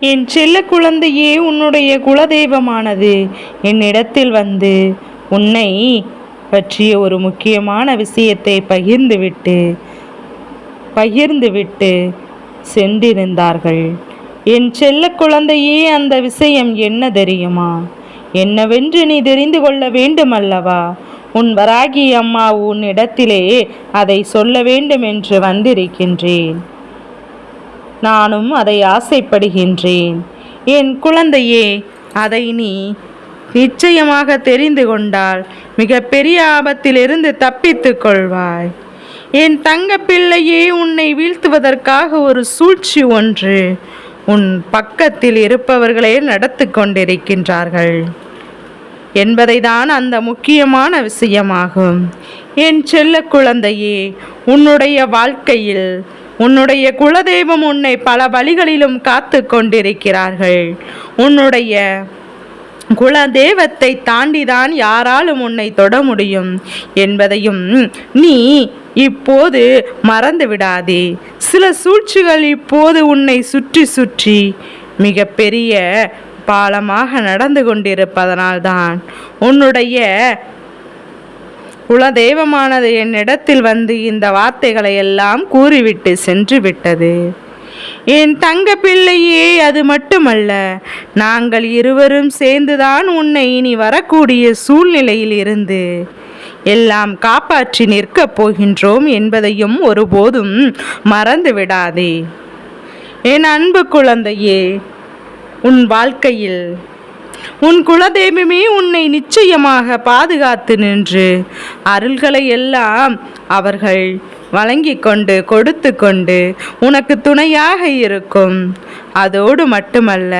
என் செல்ல குழந்தையே உன்னுடைய குலதெய்வமானது. என்னிடத்தில் வந்து உன்னை பற்றிய ஒரு முக்கியமான விஷயத்தை பகிர்ந்துவிட்டு பகிர்ந்துவிட்டு சென்றிருந்தார்கள். என் செல்ல குழந்தையே அந்த விஷயம் என்ன தெரியுமா? என்னவென்று நீ தெரிந்து கொள்ள வேண்டுமல்லவா? உன் வராகி அம்மா உன்னிடத்திலே அதை சொல்ல வேண்டும் என்று வந்திருக்கின்றேன். நானும் அதை ஆசைப்படுகின்றேன். என் குழந்தையே அதை நீ நிச்சயமாக தெரிந்து கொண்டால் மிக பெரிய ஆபத்திலிருந்து தப்பித்துக் கொள்வாய். என் தங்க பிள்ளையே உன்னை வீழ்த்துவதற்காக ஒரு சூழ்ச்சி ஒன்று உன் பக்கத்தில் இருப்பவர்களே நடத்து கொண்டிருக்கின்றார்கள். என்பதை தான் அந்த முக்கியமான விஷயமாகும். என் செல்ல குழந்தையே உன்னுடைய வாழ்க்கையில் உன்னுடைய குலதெய்வம் உன்னை பல வழிகளிலும் காத்து கொண்டிருக்கிறார்கள் உன்னுடைய குலதெய்வத்தை தாண்டிதான் யாராலும் உன்னை தொட முடியும் என்பதையும் நீ இப்போது மறந்து விடாதே சில சூழ்ச்சிகள் இப்போது உன்னை சுற்றி சுற்றி மிக பெரிய பாலமாக நடந்து கொண்டிருப்பதனால்தான் உன்னுடைய குலதெய்வமானது என்னிடத்தில் வந்து இந்த வார்த்தைகளை எல்லாம் கூறிவிட்டு சென்று விட்டது. என் தங்க பிள்ளையே அது மட்டுமல்ல நாங்கள் இருவரும் சேர்ந்துதான் உன்னை இனி வரக்கூடிய சூழ்நிலையில் இருந்து எல்லாம் காப்பாற்றி நிற்கப் போகின்றோம் என்பதையும் ஒருபோதும் மறந்து விடாதே. என் அன்பு குழந்தையே உன் வாழ்க்கையில் உன் குலதெய்வமே உன்னை நிச்சயமாக பாதுகாத்து நின்று அருள்களை எல்லாம் அவர்கள் வழங்கி கொண்டு கொடுத்து கொண்டு உனக்கு துணையாக இருக்கும். அதோடு மட்டுமல்ல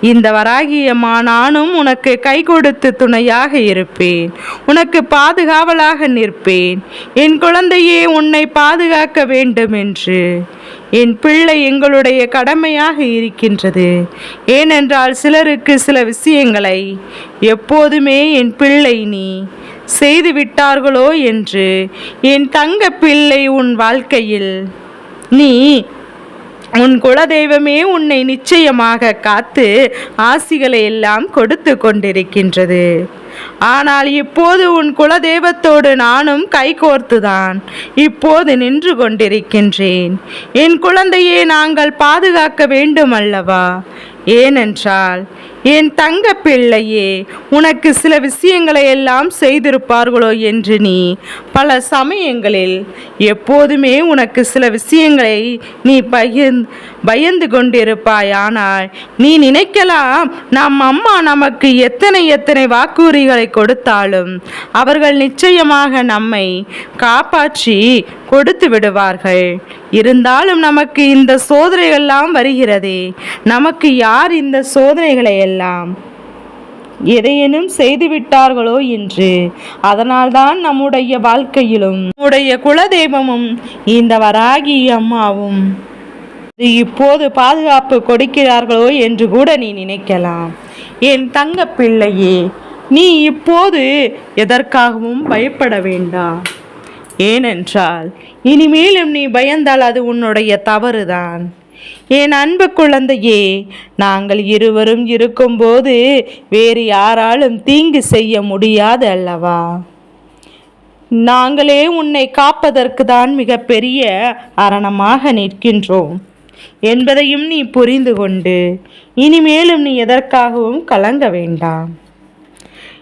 இந்த வராகியம்மா நானும் உனக்கு கை கொடுத்து துணையாக இருப்பேன். உனக்கு பாதுகாவலாக நிற்பேன். என் குழந்தையே உன்னை பாதுகாக்க வேண்டும் என்று என் பிள்ளை எங்களுடைய கடமையாக இருக்கின்றது. ஏனென்றால் சிலருக்கு சில விஷயங்களை எப்போதுமே என் பிள்ளை நீ. செய்து விட்டார்களோ என்று என் தங்க பிள்ளை உன் வாழ்க்கையில். நீ உன் குலதெய்வமே உன்னை நிச்சயமாக காத்து ஆசிகளை எல்லாம் கொடுத்து கொண்டிருக்கின்றது. ஆனால் இப்போது உன் குலதெய்வத்தோடு நானும் கைகோர்த்துதான் இப்போது நின்று கொண்டிருக்கின்றேன். என் குழந்தையை நாங்கள் பாதுகாக்க வேண்டும் அல்லவா? ஏனென்றால் என் தங்க பிள்ளையே உனக்கு சில விஷயங்களை எல்லாம் செய்திருப்பார்களோ என்று நீ பல சமயங்களில் எப்போதுமே உனக்கு சில விஷயங்களை நீ பகிர் பயந்து கொண்டிருப்பாய் ஆனால் நீ நினைக்கலாம் நம் அம்மா நமக்கு எத்தனை எத்தனை வாக்குறுதிகளை கொடுத்தாலும் அவர்கள் நிச்சயமாக நம்மை காப்பாற்றி கொடுத்து விடுவார்கள். இருந்தாலும் நமக்கு இந்த சோதனைகள்லாம் வருகிறதே நமக்கு யார் இந்த சோதனைகளை எல்லாம் எதையேனும் செய்துவிட்டார்களோ என்று. அதனால்தான் நம்முடைய வாழ்க்கையிலும் நம்முடைய குலதெய்வமும் இந்த வராகி அம்மாவும் இப்போது பாதுகாப்பு கொடுக்கிறார்களோ என்று கூட நீ நினைக்கலாம். என் தங்க பிள்ளையே நீ இப்போது எதற்காகவும் பயப்பட வேண்டாம். ஏனென்றால் இனிமேலும் நீ பயந்தால் அது உன்னுடைய தவறுதான். என் அன்பு குழந்தையே நாங்கள் இருவரும் இருக்கும்போது வேறு யாராலும் தீங்கு செய்ய முடியாது அல்லவா? நாங்களே உன்னை காப்பதற்கு தான் மிகப்பெரிய அரணமாக நிற்கின்றோம். என்பதையும் நீ புரிந்து கொண்டு இனிமேலும் நீ எதற்காகவும் கலங்க வேண்டாம்.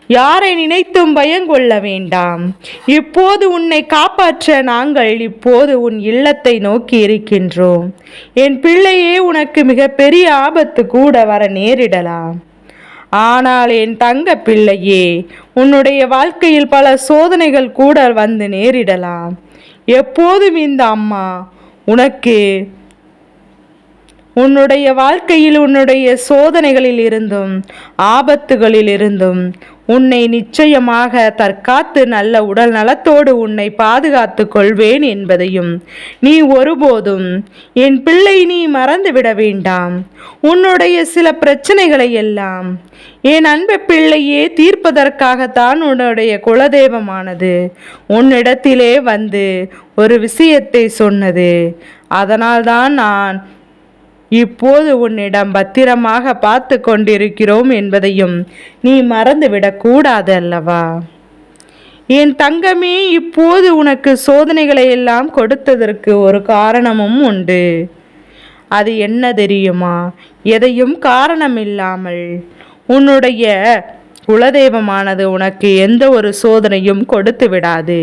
யாரை நினைத்தும் பயங்கொள்ள வேண்டாம். இப்போது உன்னை காப்பாற்ற நாங்கள் இப்போது உன் இல்லத்தை நோக்கி இருக்கின்றோம். என் பிள்ளையே உனக்கு மிகப்பெரிய ஆபத்து கூட வர நேரிடலாம். ஆனால் என் தங்க பிள்ளையே உன்னுடைய வாழ்க்கையில் பல சோதனைகள் கூட வந்து நேரிடலாம். எப்போதும் இந்த அம்மா உனக்கு உன்னுடைய வாழ்க்கையில் உன்னுடைய சோதனைகளில் இருந்தும் ஆபத்துகளில் இருந்தும் உன்னை நிச்சயமாக தற்காத்து நல்ல உடல் நலத்தோடு உன்னை பாதுகாத்து கொள்வேன் என்பதையும் நீ ஒருபோதும் என் பிள்ளை நீ மறந்துவிட வேண்டாம். உன்னுடைய சில பிரச்சனைகளை எல்லாம் என் அன்பு பிள்ளையே தீர்ப்பதற்காகத்தான் உன்னுடைய குலதெய்வமானது உன்னிடத்திலே வந்து ஒரு விஷயத்தை சொன்னது. அதனால்தான் நான் இப்போது உன்னிடம் பத்திரமாக பார்த்து கொண்டிருக்கிறோம் என்பதையும் நீ மறந்துவிடக் கூடாது அல்லவா என் தங்கமே இப்போது உனக்கு சோதனைகளை எல்லாம் கொடுத்ததற்கு ஒரு காரணமும் உண்டு. அது என்ன தெரியுமா? எதையும் காரணம் இல்லாமல் உன்னுடைய குலதெய்வமானது உனக்கு எந்த ஒரு சோதனையும் கொடுத்து விடாது.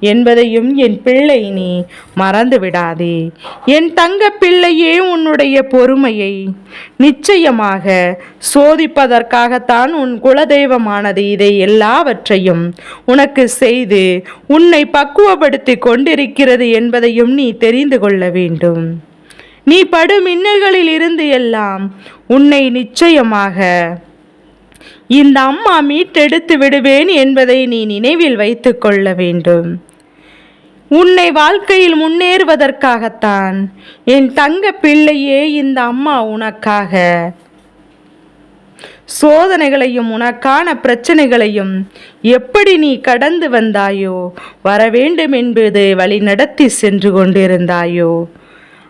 என்பதையும் என் பிள்ளை நீ மறந்து விடாதே. என் தங்க பிள்ளையே உன்னுடைய பொறுமையை நிச்சயமாக சோதிப்பதற்காகத்தான் உன் குலதெய்வமானது இதை எல்லாவற்றையும் உனக்கு செய்து உன்னை பக்குவப்படுத்தி கொண்டிருக்கிறது என்பதையும் நீ தெரிந்து கொள்ள வேண்டும். நீ படும் இன்னல்களில் இருந்து எல்லாம் உன்னை நிச்சயமாக இந்த அம்மா மீட்டெடுத்து விடுவேன் என்பதை நீ நினைவில் வைத்து கொள்ள வேண்டும். உன்னை வாழ்க்கையில் முன்னேறுவதற்காகத்தான் என் தங்க பிள்ளையே இந்த அம்மா உனக்காக. சோதனைகளையும் உனக்கான பிரச்சனைகளையும் எப்படி நீ கடந்து வந்தாயோ வர வேண்டும் என்பது வழி நடத்தி சென்று கொண்டிருந்தாயோ.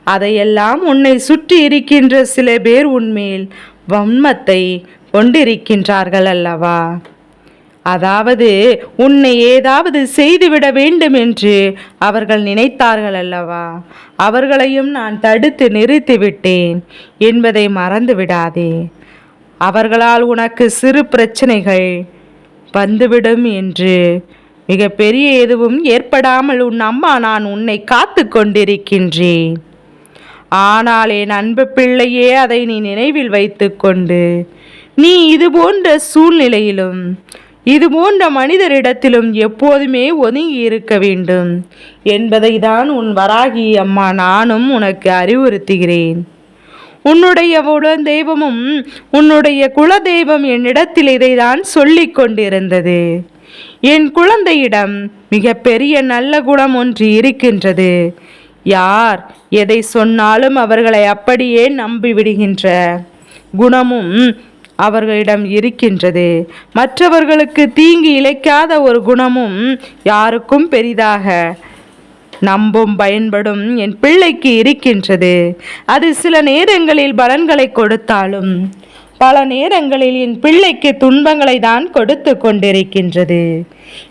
அதையெல்லாம் உன்னை சுற்றி இருக்கின்ற சில பேர் உன்மேல் வன்மத்தை கொண்டிருக்கின்றார்கள் அல்லவா அதாவது உன்னை ஏதாவது செய்துவிட வேண்டும் என்று அவர்கள் நினைத்தார்கள் அல்லவா அவர்களையும் நான் தடுத்து நிறுத்திவிட்டேன் என்பதை மறந்து விடாதே அவர்களால் உனக்கு சிறு பிரச்சனைகள் வந்துவிடும் என்று மிக பெரிய எதுவும் ஏற்படாமல் உன் அம்மா நான் உன்னை காத்து கொண்டிருக்கின்றேன். ஆனால் என் அன்பு பிள்ளையே அதை நீ நினைவில் வைத்துக்கொண்டு நீ இது போன்ற சூழ்நிலையிலும் இது போன்ற மனிதரிடத்திலும் எப்போதுமே ஒதுங்கி இருக்க வேண்டும். என்பதை தான் உன் வராகி அம்மா நானும் உனக்கு அறிவுறுத்துகிறேன். உன்னுடைய தெய்வமும் உன்னுடைய குல தெய்வம் என்னிடத்தில் இதைதான் சொல்லி கொண்டிருந்தது. என் குழந்தையிடம் மிக பெரிய நல்ல குணம் ஒன்று இருக்கின்றது. யார் எதை சொன்னாலும் அவர்களை அப்படியே நம்பிவிடுகின்ற குணமும் அவர்களிடம் இருக்கின்றது. மற்றவர்களுக்கு தீங்கு இழைக்காத ஒரு குணமும் யாருக்கும் பெரிதாக. நம்பும் பயன்படும் என் பிள்ளைக்கு இருக்கின்றது. அது சில நேரங்களில் பலன்களை கொடுத்தாலும் பல நேரங்களில் என் பிள்ளைக்கு துன்பங்களை தான் கொடுத்து கொண்டிருக்கின்றது.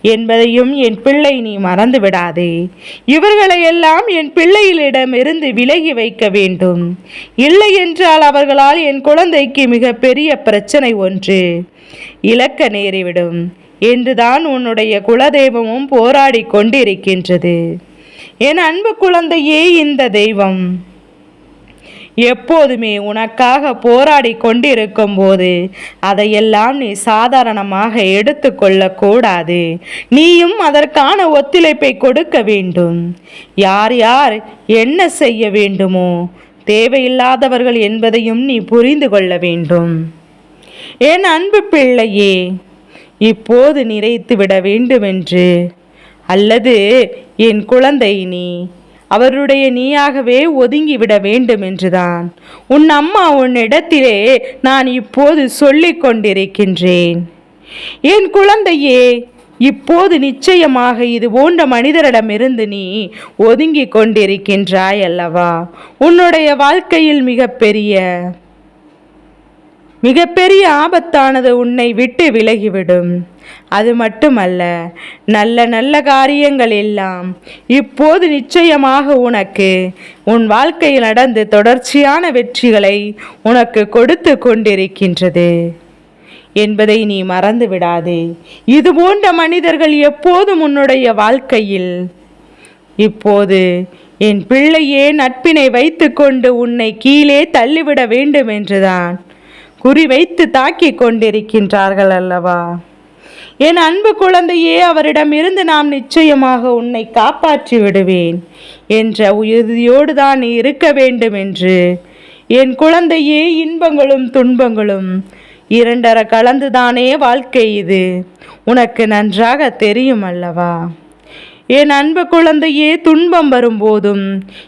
என்பதையும் என் பிள்ளை நீ மறந்து விடாதே. இவர்களையெல்லாம் என் பிள்ளைகளிடமிருந்து விலகி வைக்க வேண்டும். இல்லை என்றால் அவர்களால் என் குழந்தைக்கு மிக பெரிய பிரச்சனை ஒன்று. இழக்க நேரிவிடும். என்றுதான் உன்னுடைய குலதெய்வமும் போராடி கொண்டிருக்கின்றது. என் அன்பு குழந்தையே இந்த தெய்வம். எப்போதுமே உனக்காக போராடி கொண்டிருக்கும் போது அதையெல்லாம் நீ சாதாரணமாக எடுத்துக்கொள்ளக்கூடாது நீயும் அதற்கான ஒத்துழைப்பை கொடுக்க வேண்டும். யார் யார் என்ன செய்ய வேண்டுமோ தேவையில்லாதவர்கள் என்பதையும் நீ புரிந்து கொள்ள வேண்டும். என் அன்பு பிள்ளையே இப்போது நிறைத்து விட வேண்டுமென்று அல்லது என் குழந்தை நீ அவருடைய நீயாகவே ஒதுங்கிவிட வேண்டும் என்றுதான். உன் அம்மா உன்னிடத்திலே நான் இப்போது சொல்லிக் கொண்டிருக்கின்றேன். என் குழந்தையே இப்போது நிச்சயமாக இது போன்ற மனிதரிடமிருந்து நீ ஒதுங்கி கொண்டிருக்கின்றாய் அல்லவா? உன்னுடைய வாழ்க்கையில் மிகப்பெரிய மிகப்பெரிய ஆபத்தானது உன்னை விட்டு விலகிவிடும். அது மட்டுமல்ல நல்ல நல்ல காரியங்கள் எல்லாம் இப்போது நிச்சயமாக உனக்கு உன் வாழ்க்கையில் நடந்து தொடர்ச்சியான வெற்றிகளை உனக்கு கொடுத்து கொண்டிருக்கின்றது. என்பதை நீ மறந்து விடாதே. இது போன்ற மனிதர்கள் எப்போதும் உன்னுடைய வாழ்க்கையில். இப்போது என் பிள்ளையே நட்பினை வைத்துக்கொண்டு உன்னை கீழே தள்ளிவிட வேண்டும் என்றுதான் குறிவைத்து தாக்கி கொண்டிருக்கின்றார்கள் அல்லவா? என் அன்பு குழந்தையே அவரிடமிருந்து நாம் நிச்சயமாக உன்னை காப்பாற்றி விடுவேன் என்ற உறுதியோடு தான் நீ இருக்க வேண்டும் என்று. என் குழந்தையே இன்பங்களும் துன்பங்களும் இரண்டர கலந்துதானே வாழ்க்கை இது. உனக்கு நன்றாக தெரியும் அல்லவா? என் அன்பு குழந்தையே துன்பம் வரும்போதும்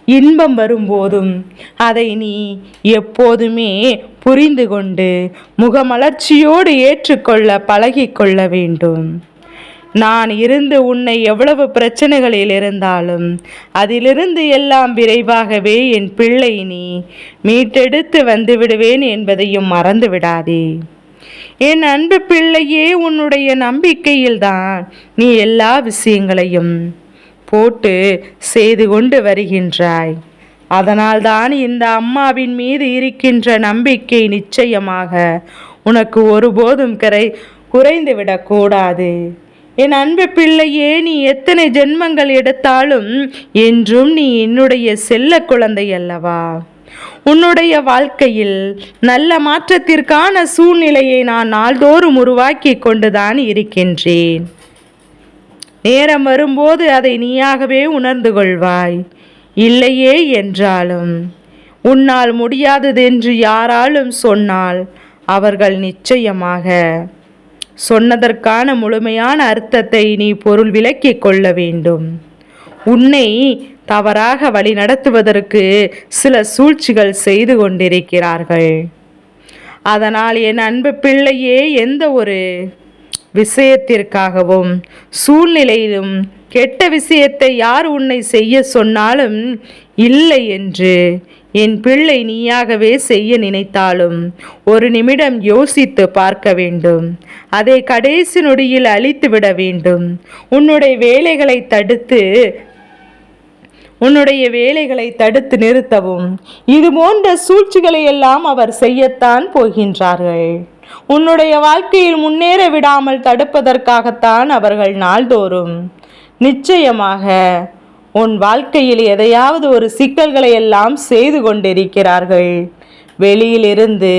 இன்பம் வரும்போதும் அதை நீ எப்போதுமே புரிந்து கொண்டு முகமலர்ச்சியோடு ஏற்றுக்கொள்ள பழகிக்கொள்ள வேண்டும். நான் இருந்து உன்னை எவ்வளவு பிரச்சனைகளில் இருந்தாலும் அதிலிருந்து எல்லாம் விரைவாகவே என் பிள்ளை நீ மீட்டெடுத்து வந்து விடுவேன் என்பதையும் மறந்து விடாதே. என் அன்பு பிள்ளையே உன்னுடைய நம்பிக்கையில்தான் நீ எல்லா விஷயங்களையும் போட்டு செய்து கொண்டு வருகின்றாய். அதனால்தான் இந்த அம்மாவின் மீது இருக்கின்ற நம்பிக்கை நிச்சயமாக உனக்கு ஒருபோதும் கரை குறைந்துவிடக்கூடாது என் அன்பு பிள்ளையே நீ எத்தனை ஜென்மங்கள் எடுத்தாலும் என்றும் நீ என்னுடைய செல்ல குழந்தை அல்லவா? உன்னுடைய வாழ்க்கையில் நல்ல மாற்றத்திற்கான சூழ்நிலையை நான் நாள்தோறும் உருவாக்கி கொண்டுதான் இருக்கின்றேன். நேரம் வரும்போது அதை நீயாகவே உணர்ந்து கொள்வாய். இல்லையே என்றாலும் உன்னால் முடியாததென்று யாராலும் சொன்னால் அவர்கள் நிச்சயமாக சொன்னதற்கான முழுமையான அர்த்தத்தை நீ பொருள் விளக்கிக் கொள்ள வேண்டும். உன்னை தவறாக வழி நடத்துவதற்கு சில சூழ்ச்சிகள் செய்து கொண்டிருக்கிறார்கள். அதனால் என் அன்பு பிள்ளையே எந்த ஒரு விஷயத்திற்காகவும் சூழ்நிலையிலும் கெட்ட விஷயத்தை யார் உன்னை செய்ய சொன்னாலும் இல்லை என்று என் பிள்ளை நீயாகவே செய்ய நினைத்தாலும் ஒரு நிமிடம் யோசித்து பார்க்க வேண்டும். அதை கடைசி நொடியில் அழித்து விட வேண்டும். உன்னுடைய வேலைகளை தடுத்து உன்னுடைய வேலைகளை தடுத்து நிறுத்தவும். இது போன்ற சூழ்ச்சிகளை எல்லாம் அவர் செய்யத்தான் போகின்றார்கள். உன்னுடைய வாழ்க்கையில் முன்னேற விடாமல் தடுப்பதற்காகத்தான் அவர்கள் நாள்தோறும். நிச்சயமாக உன் வாழ்க்கையில் எதையாவது ஒரு சிக்கல்களை எல்லாம் செய்து கொண்டிருக்கிறார்கள். வெளியிலிருந்து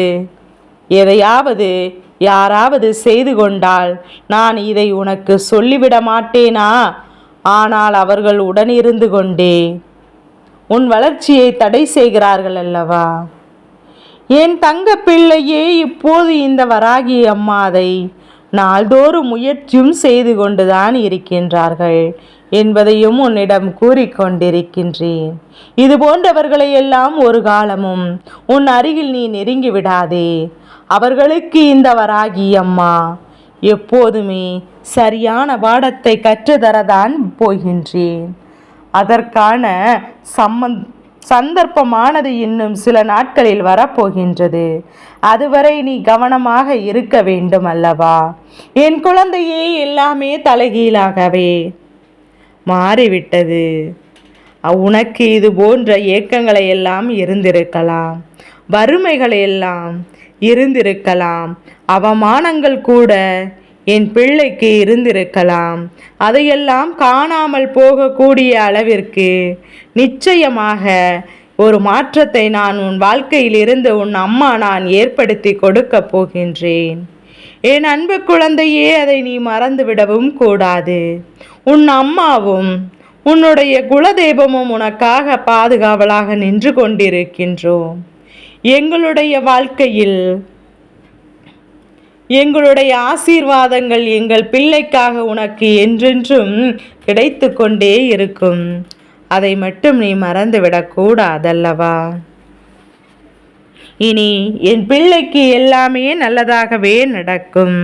எதையாவது யாராவது செய்து கொண்டால் நான் இதை உனக்கு சொல்லிவிட மாட்டேனா ஆனால் அவர்கள் உடனிருந்து கொண்டே உன் வளர்ச்சியை தடை செய்கிறார்கள் அல்லவா? என் தங்க பிள்ளையே இப்போது இந்த வராகி அம்மாதை நாள்தோறும் முயற்சியும் செய்து கொண்டுதான் இருக்கின்றார்கள் என்பதையும் உன்னிடம் கூறிக்கொண்டிருக்கின்றேன் இது போன்றவர்களை எல்லாம் ஒரு காலமும் உன் அருகில் நீ நெருங்கி விடாதே. அவர்களுக்கு இந்த வராகி அம்மா எப்போதுமே சரியான பாடத்தை கற்றுதரதான் போகின்றேன். அதற்கான சம்மந் சந்தர்ப்பமானது இன்னும் சில நாட்களில் வரப்போகின்றது. அதுவரை நீ கவனமாக இருக்க வேண்டும் அல்லவா? என் குழந்தையே எல்லாமே தலைகீழாகவே மாறிவிட்டது. உனக்கு இது போன்ற ஏக்கங்களை எல்லாம் இருந்திருக்கலாம். வறுமைகளெல்லாம் இருந்திருக்கலாம். அவமானங்கள் கூட என் பிள்ளைக்கு இருந்திருக்கலாம். அதையெல்லாம் காணாமல் போகக்கூடிய அளவிற்கு நிச்சயமாக ஒரு மாற்றத்தை நான் உன் வாழ்க்கையில் இருந்து உன் அம்மா நான் ஏற்படுத்தி கொடுக்க போகின்றேன். என் அன்பு குழந்தையே அதை நீ மறந்துவிடவும் கூடாது. உன் அம்மாவும் உன்னுடைய குலதெய்வமும் உனக்காக பாதுகாவலாக நின்று கொண்டிருக்கின்றோம். எங்களுடைய வாழ்க்கையில் எங்களுடைய ஆசீர்வாதங்கள் எங்கள் பிள்ளைக்காக உனக்கு என்றென்றும் கிடைத்து கொண்டே இருக்கும். அதை மட்டும் நீ மறந்துவிடக்கூடாதல்லவா இனி என் பிள்ளைக்கு எல்லாமே நல்லதாகவே நடக்கும்.